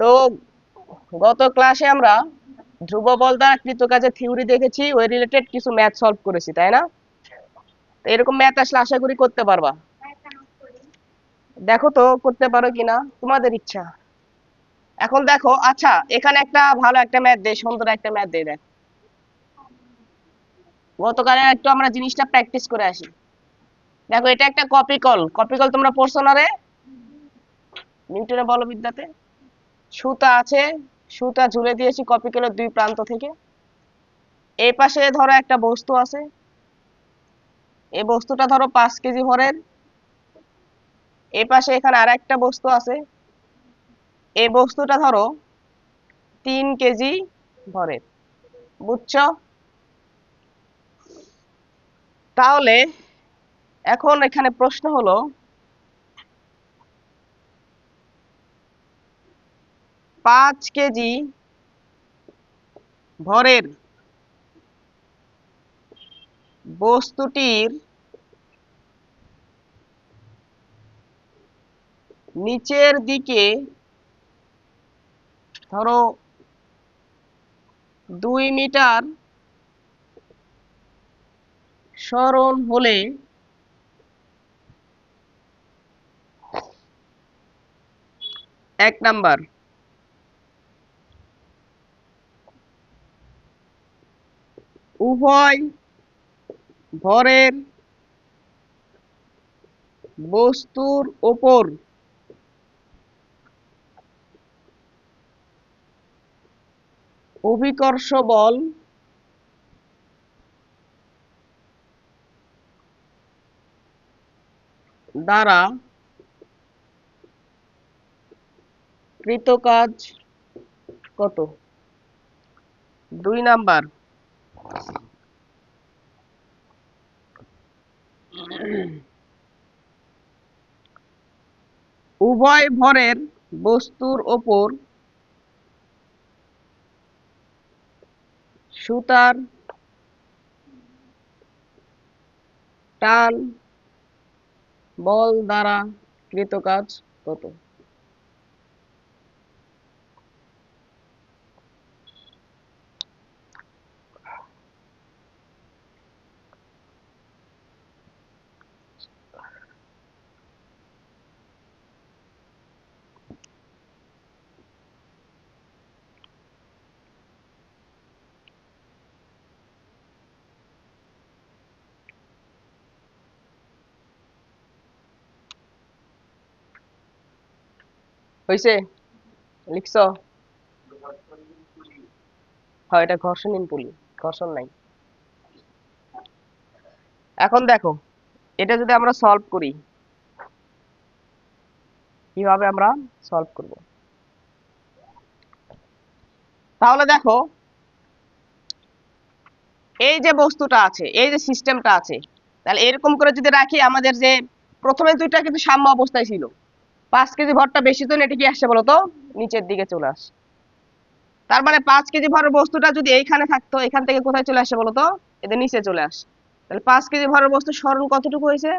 তো গত ক্লাসে আমরা ধ্রুব বল দ্বারা কৃত কাজের থিওরি দেখেছি, ওই রিলেটেড কিছু ম্যাথ সলভ করেছি, তাই না? এরকম ম্যাথ আসলে আশা করি করতে পারবা। দেখো তো করতে পারো কিনা, তোমাদের ইচ্ছা। এখন দেখো আচ্ছা এখানে একটা ভালো একটা ম্যাথ দেয় সুন্দর একটা ম্যাথ দেয় দেখ। গতকালে একটু আমরা জিনিসটা প্র্যাকটিস করে আসি। দেখো, এটা একটা কপি কল কপি কল তোমরা পড়ছো না রে? নিউটনের বলবিদ্যাতে? সুতা আছে, সুতা ঝুলে দিয়েছি কপি কলের দুই প্রান্ত থেকে। এই পাশে ধরো একটা বস্তু আছে। এই বস্তুটা ধরো পাঁচ কেজি ভরের। এই পাশে এখানে আর একটা বস্তু আছে। এই বস্তুটা ধরো তিন কেজি ভরের, বুঝছ? তাহলে এখন এখানে প্রশ্ন হলো পাঁচ কেজি ভরের বস্তুটির নিচের দিকে ধরো দুই মিটার সরণ হলে এক নাম্বার। উভয় ভরের বস্তুর ওপর অভিকর্ষ বল দ্বারা কৃত কাজ কত? দুই নাম্বার। উভয় ভরের বস্তুর ওপর সুতার টান বল দ্বারা কৃত কাজ কত? হয়েছে লিখছ? হয়, এটা ঘর্ষণহীন পুলি, ঘর্ষণ নাই। এখন দেখো, এটা যদি আমরা সলভ করি, কীভাবে আমরা সলভ করব? তাহলে দেখো, এই যে বস্তুটা আছে, এই যে সিস্টেমটা আছে, তাহলে এরকম করে যদি রাখি, আমাদের যে প্রথমে দুইটা কিন্তু সাম্য অবস্থায় ছিল। পাঁচ কেজি ভরটা বেশি তো এটা কি আসছে বলতো নিচের দিকে চলে আসে। তার মানে পাঁচ কেজি ভরের বস্তুটা যদি এইখানে থাকতো, এখান থেকে কোথায় চলে আসে বলতো এদের নিচে চলে আসে। তাহলে পাঁচ কেজি ভরের বস্তু সরণ কতটুকু হয়েছে?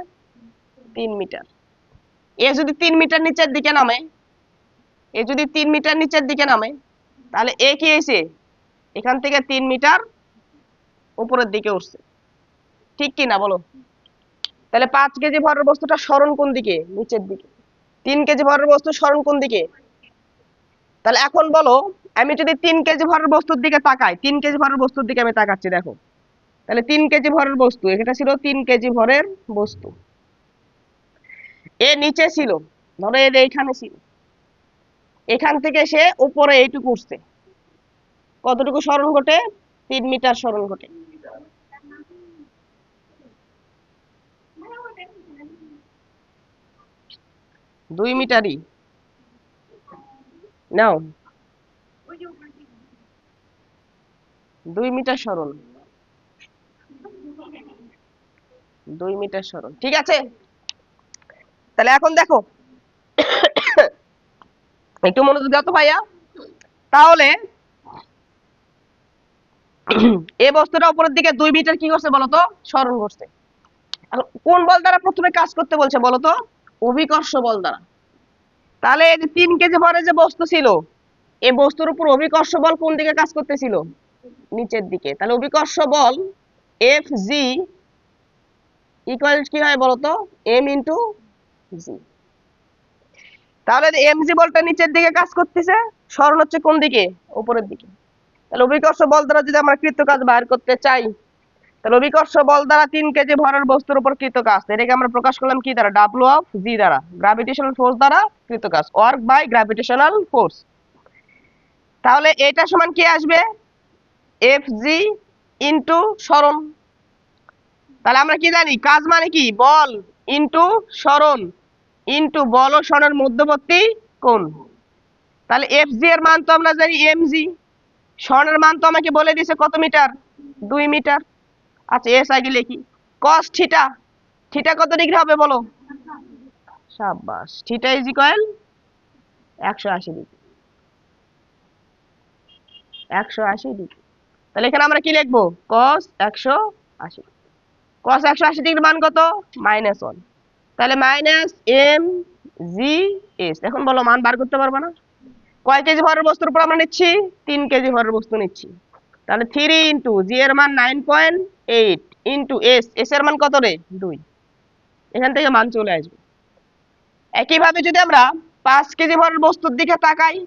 তিন মিটার। এ যদি তিন মিটার নিচের দিকে নামে, এ যদি তিন মিটার নিচের দিকে নামে, তাহলে এ কি এসে এখান থেকে তিন মিটার উপরের দিকে উঠছে। ঠিক কি না বলো? তাহলে পাঁচ কেজি ভরের বস্তুটা সরণ কোন দিকে? নিচের দিকে। তিন কেজি ভরের বস্তু সরণ কোন দিকে? তাহলে এখন বলো, আমি যদি তিন কেজি ভরের বস্তুর দিকে তাকাই, তিন কেজি ভরের বস্তুর দিকে আমি তাকাচ্ছি, দেখো। তাহলে তিন কেজি ভরের বস্তু এটা ছিল তিন কেজি ভরের বস্তু। এ নিচে ছিল, ধরো এর এইখানে ছিল। এখান থেকে সে উপরে এইটুকু উঠছে। কতটুকু সরণ ঘটে? তিন মিটার সরণ ঘটে। দুই মিটারই। নাও। দুই মিটার সরণ দুই মিটার সরণ ঠিক আছে? তাহলে এখন দেখো। একটু মনোযোগ দাও তো ভাইয়া। তাহলে এ বস্তুটা উপরের দিকে দুই মিটার কি করছে বলতো সরণ করছে। কোন বল দ্বারা প্রথমে কাজ করতে বলছে বলতো অভিকর্ষ বল দ্বারা। তাহলে এই যে তিন কেজি ভরে যে বস্তু ছিল, এই বস্তুর উপর অভিকর্ষ বল কোন দিকে কাজ করতেছিল? নিচের দিকে। তাহলে অভিকর্ষ বল এফ জি ইকুয়াল কি হয় বলতো? এম ইন্টু জি তাহলে এম জি বলটা নিচের দিকে কাজ করতেছে সরণ হচ্ছে কোন দিকে? উপরের দিকে। তাহলে অভিকর্ষ বল দ্বারা যদি আমরা কৃত কাজ বাইর করতে চাই তাহলে অভিকর্ষ বল দ্বারা তিন কেজি ভরের বস্তুর উপর কৃত কাজ এটাকে আমরা প্রকাশ করলাম কি দ্বারা? ডাব্লু অফ জি দ্বারা। গ্রাভিটেশনাল ফোর্স দ্বারা কৃত কাজ ওয়ার্ক বাই গ্রাভিটেশনাল ফোর্স তাহলে এটা সমান কি আসবে? এফ জি ইন্টু সরণ। তাহলে আমরা কি জানি? কাজ মানে কি? বল ইন্টু সরণ। ইন্টু বল ও সরণের মধ্যবর্তী কোণ। তাহলে এফ জি এর মান তো আমরা জানি এম জি সরণের মান তো আমাকে বলে দিয়েছে কত মিটার? দুই মিটার। আচ্ছা এস আগে লিখি। কস থিটা থিটা কত ডিগ্রি হবে বলো? সাবাস থিটা ইজ একশো আশি ডিগ্রি একশো আশি ডিগ্রি তাহলে এখানে আমরা কি লিখব? কস একশো আশি কস একশো আশি ডিগ্রি মান কত? মাইনাস ওয়ান তাহলে মাইনাস এম জি এস এখন বলো, মান বার করতে পারব না? কয় কেজি ভরের বস্তুর উপর আমরা নিচ্ছি? তিন কেজি ভরের বস্তু নিচ্ছি। তাহলে থ্রি ইন্টু জি এর মান nine point eight into S S এর মান কত রে? দুই। এখান থেকে মান চলে আসবে। একইভাবে যদি আমরা পাঁচ কেজি ভরের বস্তুর দিকে তাকাই,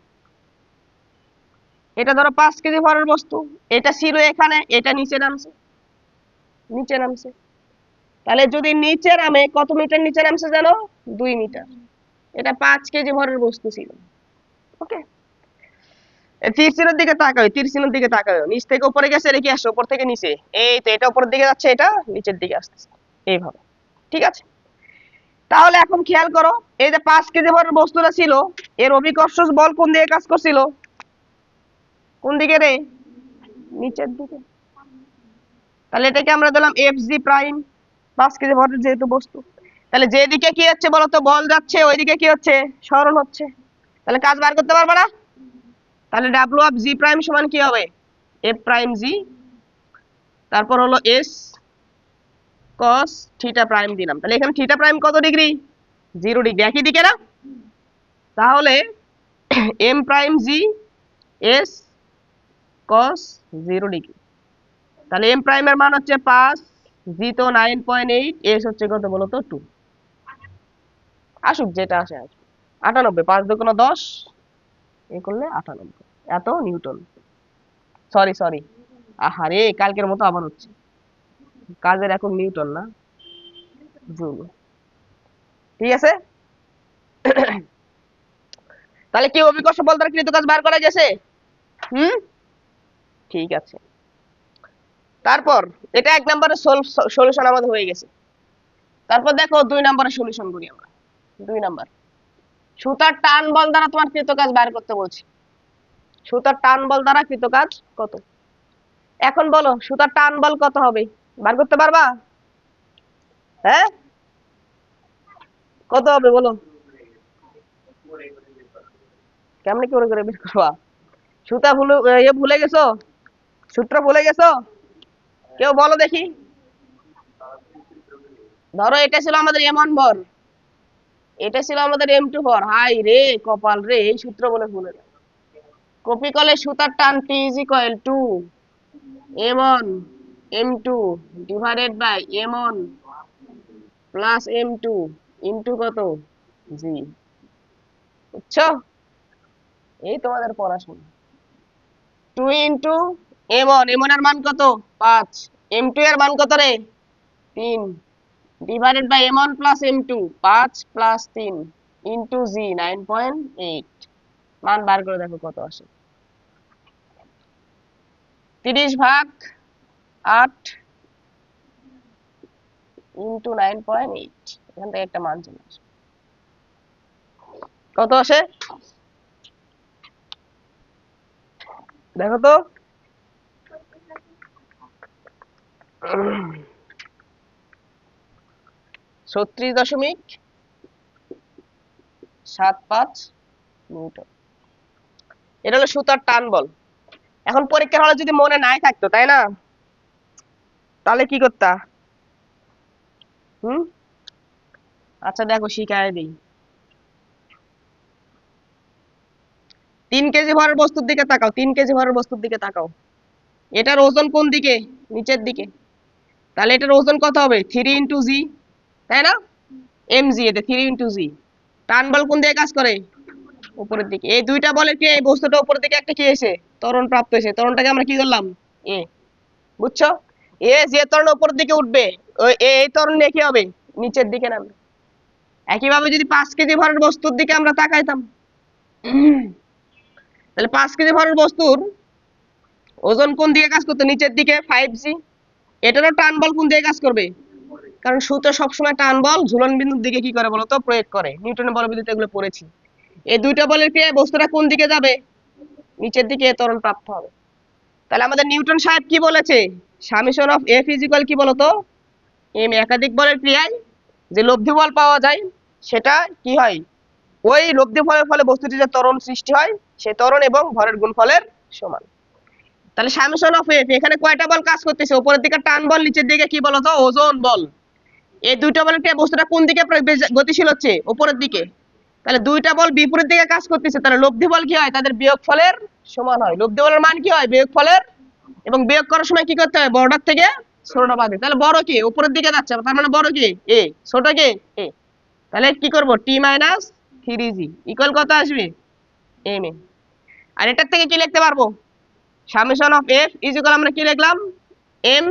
এটা ধরো পাঁচ কেজি ভরের বস্তু, এটা ছিল এখানে, এটা নিচে নামছে। নিচে নামছে। তাহলে যদি নিচে নামে, কত মিটার নিচে নামছে জানো? দুই মিটার। এটা পাঁচ কেজি ভরের বস্তু ছিল। ওকে? তীর দিকে তাকাও তীর দিকে তাকাও। নিচ থেকে উপরে গেছে রেখে আসো, উপর থেকে নিচে। এই তো এটা উপরের দিকে যাচ্ছে, এটা নিচের দিকে আসতেছে। এইভাবে। ঠিক আছে? তাহলে এখন খেয়াল করো, এই যে পাঁচ কেজি ভরের বস্তুটা ছিল, এর অভিকর্ষ বল কোন দিকে কাজ করছিল? কোন দিকে রে? নিচের দিকে। তাহলে এটাকে আমরা দিলাম এফ জি প্রাইম পাঁচ কেজি ভরের যেহেতু বস্তু। তাহলে যেদিকে কি হচ্ছে বলতো? বল যাচ্ছে, ওইদিকে কি হচ্ছে? সরণ হচ্ছে। তাহলে কাজ বার করতে পারবে না? তাহলে ডাব্লু অফ জি প্রাইম সমান কি হবে? F prime G. তারপর হলো এস কস থিটা প্রাইম দিলাম। তাহলে এখানে থিটা প্রাইম কত ডিগ্রি? Zero degree. একই দিকে না? তাহলে M prime G S cos zero degree. তাহলে এম প্রাইমের মান হচ্ছে পাঁচ, জি তো নাইন পয়েন্ট এইট, এস হচ্ছে কত বলো তো টু। আসুক যেটা আসে আসুক আটানব্বই, পাঁচ দুগুণ দশ এ করলে আটানব্বই। এত নিউটন। সরি সরি আহারে, কালকের মতো আবার হচ্ছে। কাজের এখন নিউটন না। জুল ঠিক আছে? তাহলে কি অভিকর্ষ বল দ্বারা কৃত কাজ বার করা গেছে? হুম? ঠিক আছে। তারপর, এটা এক নম্বরের সলিউশন আমাদের হয়ে গেছে। তারপর দেখো দুই নম্বরের সলিউশন করি আমরা। দুই নাম্বার। সুতার টান বল দ্বারা তোমার কৃত কাজ বার করতে বলছি। সুতার টান বল দ্বারা কৃত কাজ কত? এখন বলো, সুতার টান বল কত হবে? বার করতে পারবা? হ্যাঁ? কত হবে বলো? কেমনে করে করে বের করবা? সুতা ভুলে ইয়ে ভুলে গেছো? সূত্র ভুলে গেছো? কেউ বলো দেখি। ধরো এটা ছিল আমাদের এমন ভর এটা ছিল আমাদের এম টু ভর হাই রে, কপাল রে, এই সূত্র বলে ভুলে যায় কপি কলে সুতার টান T is equal to M one M two divided by M one plus M two into কত? জি বুঝছ? এই তোমাদের পড়াশোনা। Two into M one M ওয়ানের মান কত? পাঁচ। এম টু এর মান কত রে? তিন। Divided by M one plus M two পাঁচ প্লাস তিন ইন্টু জি নাইন পয়েন্ট মান বার করে দেখো কত আসে। তিরিশ ভাগ আট ইন্টু নাইন পয়েন্ট এইট এখান থেকে একটা মান চলে আসে। কত আসে? দেখো তো। ছত্রিশ দশমিক সাত পাঁচ নিউটন এটা হলো সুতার টান বল। এখন পরীক্ষার হলে যদি মনে নাই থাকতো, তাই না? তাহলে কি করতা? আচ্ছা দেখো, শিখায় দিই। তিন কেজি ভরের বস্তুর দিকে তাকাও, তিন কেজি ভরের বস্তুর দিকে তাকাও। এটার ওজন কোন দিকে? নিচের দিকে। তাহলে এটার ওজন কত হবে? থ্রি ইন্টু জি তাই না? এম জি এতে থ্রি ইন্টু জি টান বল কোন দিকে কাজ করে? উপরের দিকে। এই দুইটা বলের কি, এই বস্তুটা উপরের দিকে একটা কি এসে? ত্বরণ প্রাপ্ত হয়েছে ত্বরণটাকে আমরা কি করলাম এ বুঝছ? এ যে ত্বরণ উপরের দিকে উঠবে, ওই এই ত্বরণ নিয়ে কি হবে? নিচের দিকে নামবে। একইভাবে যদি পাঁচ কেজি ভরের বস্তুর দিকে আমরা তাকাইতাম। তাহলে পাঁচ কেজি ভরের বস্তুর ওজন কোন দিকে কাজ করতো? নিচের দিকে ফাইভ জি এটারও টান বল কোন দিকে কাজ করবে? কারণ সুতো সবসময় টান বল, ঝুলন বিন্দুর দিকে কি করে বলতো? প্রয়োগ করে। নিউটনের বলবিদ্যুৎ এগুলো পড়েছি। এই দুইটা বলের ক্রিয়ায় বস্তুটা কোন দিকে যাবে? নিচের দিকে ত্বরণ প্রাপ্ত হবে। তাহলে আমাদের নিউটন সাহেব কি বলেছে? সামিশন অফ এফ ইজিক্যাল কি বলতো? এম একাধিক বলের ক্রিয়ায় যে লব্ধি বল পাওয়া যায়, সেটা কি হয়? ওই লব্ধি ফলের ফলে বস্তুটির যে ত্বরণ সৃষ্টি হয় সেই ত্বরণ এবং ভরের গুণফলের সমান। তাহলে সামেশন অফ এফ, এখানে কয়টা বল কাজ করতেছে? উপরের দিকে টান বল, নিচের দিকে কি বলতো? ওজন বল। এই দুইটা বলের ক্রিয়া বস্তুটা কোন দিকে গতিশীল হচ্ছে? উপরের দিকে। তাহলে দুইটা বল বিপরীত দিকে কাজ করতেছে। তাহলে লব্ধি বল কি হয়? তাদের বিয়োগ ফলের সমান হয়। লব্ধি বলের মান কি হয়? বিয়োগ ফলের। এবং বিয়োগ করার সময় কি করতে হয়? বড়টার থেকে ছোটটা বাদে তাহলে বড় কি? উপরের দিকে যাচ্ছে। তার মানে বড় কি? এ। ছোট কি? এ। তাহলে কি করব? T minus three G. Equal কত আসবে? M A. আর এটার থেকে কি লিখতে পারব? Summation of F is equal আমরা কি লিখলাম? M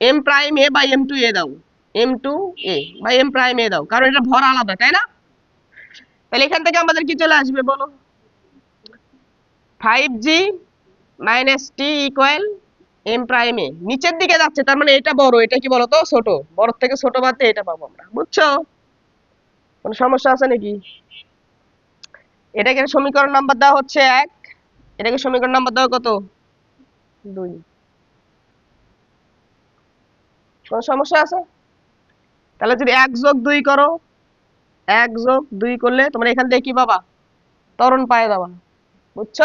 M prime A by M two A দাও। M two A by M prime A দাও, কারণ এটা ভর আলাদা, তাই না? তাহলে এখান থেকে আমাদের কি চলে আসবে বলো? Five G minus T equal M prime A নিচের দিকে যাচ্ছে, তার মানে এটা বড়, এটা কি বলতো? ছোট। বড় থেকে ছোট বাদ এটা পাবো আমরা, বুঝছ? কোনো সমস্যা আছে নাকি? এটাকে সমীকরণ নাম্বার দেওয়া হচ্ছে এক। এটাকে সমীকরণ নাম্বার দেওয়া কত? দুই। কোনো সমস্যা আছে? তাহলে যদি এক যোগ দুই করো, এক যোগ দুই করলে তোমরা এখান থেকে কি পাবা? ত্বরণ পায়ে যাবা। বুঝছ?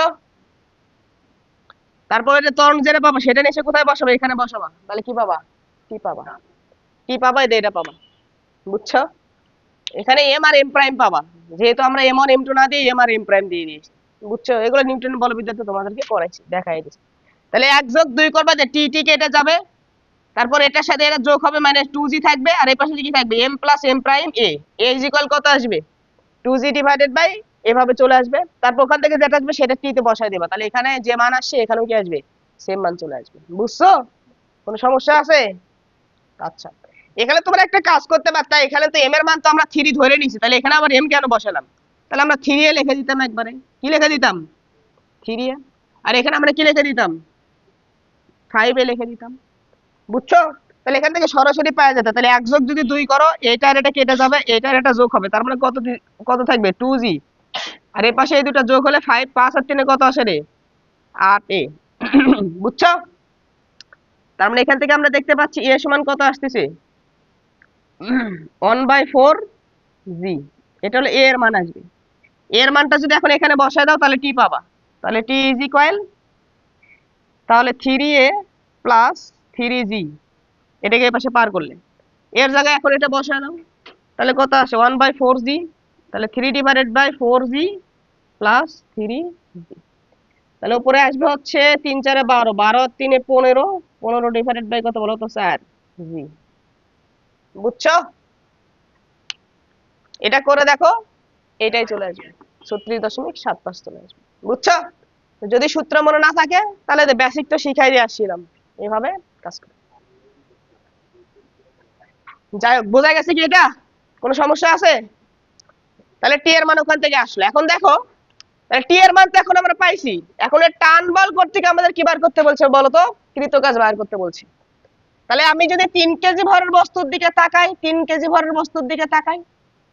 তারপরে যে ত্বরণ যেটা পাবা, সেটা নিয়ে এসে কোথায় বসাবে? এখানে বসাবা। তাহলে কি পাবা? কি পাবা? কি পাবা? এটা এটা পাবা। বুঝছ? এখানে এম আর এম প্রাইম পাবা। যেহেতু আমরা এম ওয়ান এম টু না দিয়ে এম আর এম প্রাইম দিয়ে দিয়েছি। বুঝছ? এগুলো নিউটন বলবিদ্যাতে তোমাদেরকে পড়াইছি দেখাই দিচ্ছি তাহলে এক যোগ দুই করবা যে টি টি কেটে যাবে তারপর এটার সাথে এটা যোগ হবে মানে টু জি থাকবে, আর এই পাশে কি থাকবে? M plus M prime A is equal কত আসবে? টু জি ডিভাইডেড বাই এভাবে চলে আসবে। তারপর ওখান থেকে যেটা আসবে, সেটা টিতে বসাই দেবা। তাহলে এখানে যে মান আসছে, এখানেও কি আসবে? সেম মান চলে আসবে। বুঝছ? কোনো সমস্যা আছে? আচ্ছা। এখানে তোমরা একটা কাজ করতে পারতা এখানে তো এম এর মান তো আমরা থ্রি ধরে নিছি তাহলে এখানে আবার এম কেন বসালাম? তাহলে আমরা থ্রি এ লিখে দিতাম একবারে। কি লিখে দিতাম? থ্রি এ আর এখানে আমরা কি লিখে দিতাম? ফাইভ এ লিখে দিতাম। বুঝছ? তাহলে এখান থেকে সরাসরি পাওয়া যেত। তাহলে এক যোগ যদি দুই করো, এইটা আর এটা কেটে যাবে, এইটা আর এটা যোগ হবে। তার মানে কত কত থাকবে? টু জি আর এই পাশে এই দুটো যোগ হলে ফাইভ পাঁচ আর তিনে কত আসে রে? আট এ। বুঝছ? তার মানে এখান থেকে আমরা দেখতে পাচ্ছি এ সমান কত আসতেছে? ওয়ান বাই ফোর জি এটা হলো এ এর মান আসবে। এর মানটা যদি এখন এখানে বসায় দাও, তাহলে টি পাবা। তাহলে টি ইজ ইকুয়াল তাহলে থ্রি এ প্লাস থ্রি এটাকে এই পাশে পার করলে। এর জায়গায় এখন এটা দাও। তাহলে কত আসে? ওয়ান বাই ফোর জি, তাহলে divided by four G plus three G. তাহলে উপরে আসবে হচ্ছে তিন চারে বারো বারো তিনে পনেরো পনেরো ডিভাইডেড বাই কত বলো তো বুঝছ? এটা করে দেখো, এটাই চলে আসবে। ছত্রিশ দশমিক সাত পাঁচ চলে আসবে। বুঝছ? যদি সূত্র মনে না থাকে, তাহলে বেসিক তো শিখাই দিয়ে আসছিলাম। এইভাবে কাজ করে। যাই হোক, বোঝা গেছে কি এটা? কোনো সমস্যা আছে? তাহলে টি এর মান ওখান থেকে আসলো। এখন দেখো টি এর মান তো এখন আমরা পাইছি। এখন টান বল করতে আমাদের কি বার করতে বলছে বলো তো? কৃত কাজ বার করতে বলছে। তাহলে আমি যদি তিন কেজি ভরের বস্তুর দিকে তাকাই, তিন কেজি ভরের বস্তুর দিকে তাকাই,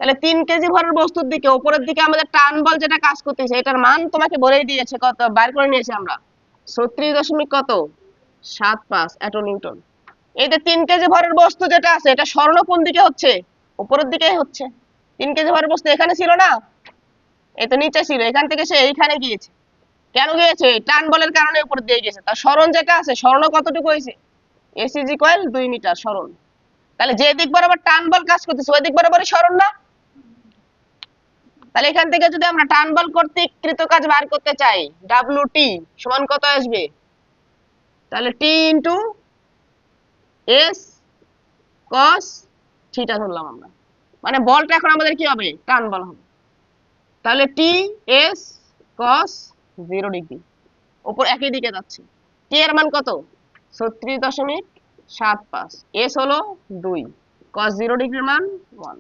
তাহলে তিন কেজি ভরের বস্তুর দিকে উপরের দিকে আমাদের টান বল যেটা কাজ করতেছে, এটার মান তোমাকে বলেই দিয়েছে কত? বার করে নিয়েছে আমরা। ছত্রিশ দশমিক কত? সাত পাঁচ এটো নিউটন এই যে তিন কেজি ভরের বস্তু যেটা আছে, এটা স্বর্ণ কোন দিকে হচ্ছে, উপরের দিকেই হচ্ছে। তিন কেজি ভরের বস্তু এখানে ছিল না? এই তো নিচে ছিল, এখান থেকে সে এইখানে গিয়েছে। কেন গিয়েছে? টান বলের কারণে উপর দিয়ে গেছে তার স্মরণ যেটা আছে, স্বর্ণ কতটুকু হয়েছে? এসিজি কয়েল দুই মিটার স্মরণ তাহলে যে দিক বরাবর টান বল কাজ করতেছে, ওই দিক বরাবরই স্মরণ না? তাহলে এখান থেকে যদি আমরা টান বল কর্তৃক কৃত কাজ বার করতে চাই ডাব্লিউ টি সমান কত আসবে? তাহলে T into S cos theta ধরলাম আমরা। মানে বলটা এখন আমাদের কি হবে? টান বল হবে। তাহলে T S cos zero degree ওপর একই দিকে যাচ্ছে। টি এর মান কত? ছত্রিশ দশমিক সাত পাঁচ। এস হলো দুই। কস জিরো ডিগ্রির মান ওয়ান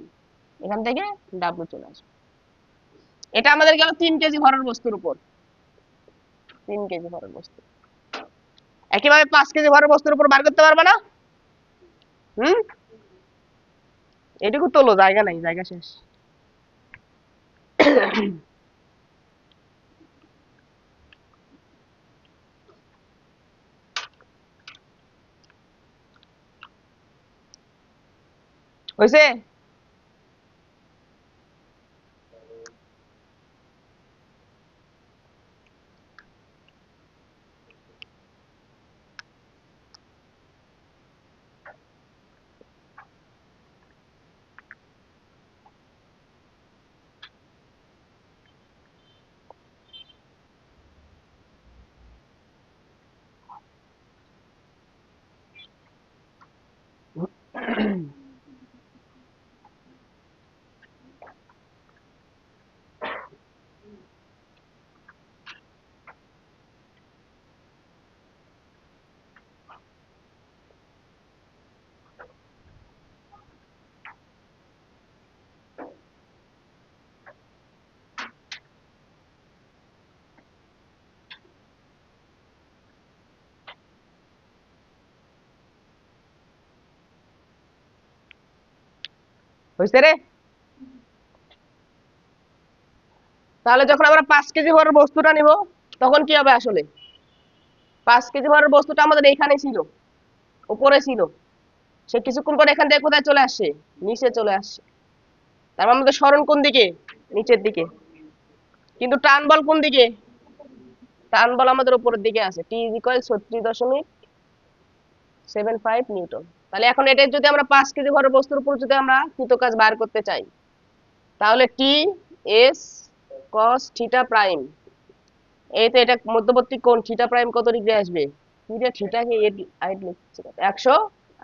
এখান থেকে ডাব্লু চলে আসবে। এটা আমাদের গেল তিন কেজি ভরের বস্তুর উপর। তিন কেজি ভরের বস্তু একইভাবে পাঁচ কেজি ভরের বস্তুর উপর বার করতে পারবে না? হুম? এটুকু তোলো, জায়গা নাই, জায়গা শেষ। হয়েছে হয়েছে রে তাহলে যখন আমরা পাঁচ কেজি ভরের বস্তুটা নিব, তখন কি হবে আসলে? পাঁচ কেজি ভরের বস্তুটা আমাদের এইখানে ছিল, উপরে ছিল। সে কিছুক্ষণ পরে এখান থেকে কোথায় চলে আসছে নিচে চলে আসছে তারপর আমাদের স্মরণ কোন দিকে? নিচের দিকে। কিন্তু টান বল কোন দিকে? টান বল আমাদের উপরের দিকে আছে। টি ইজ ইকুয়াল ছত্রিশ দশমিক সেভেন ফাইভ নিউটন। তাহলে এখন এটা যদি আমরা পাঁচ কেজি ভরের বস্তুর উপর যদি আমরা কৃত কাজ বার করতে চাই, তাহলে T S cos theta prime এই তো এটা মধ্যবর্তী কোণ থিটা প্রাইম কত ডিগ্রি আসবে? থিটা থিটাকে এইট লিখছে একশো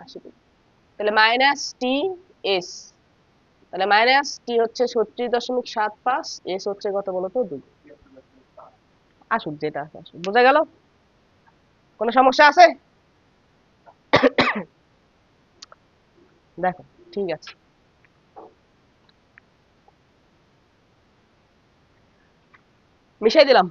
আশি ডিগ্রি। তাহলে মাইনাস টি এস তাহলে মাইনাস টি হচ্ছে ছত্রিশ দশমিক সাত পাঁচ এস হচ্ছে কত বলতো দুই। আসুক যেটা আছে, আসুক। বোঝা গেল? কোনো সমস্যা আছে? দেখো ঠিক আছে। মিশাই দিলাম।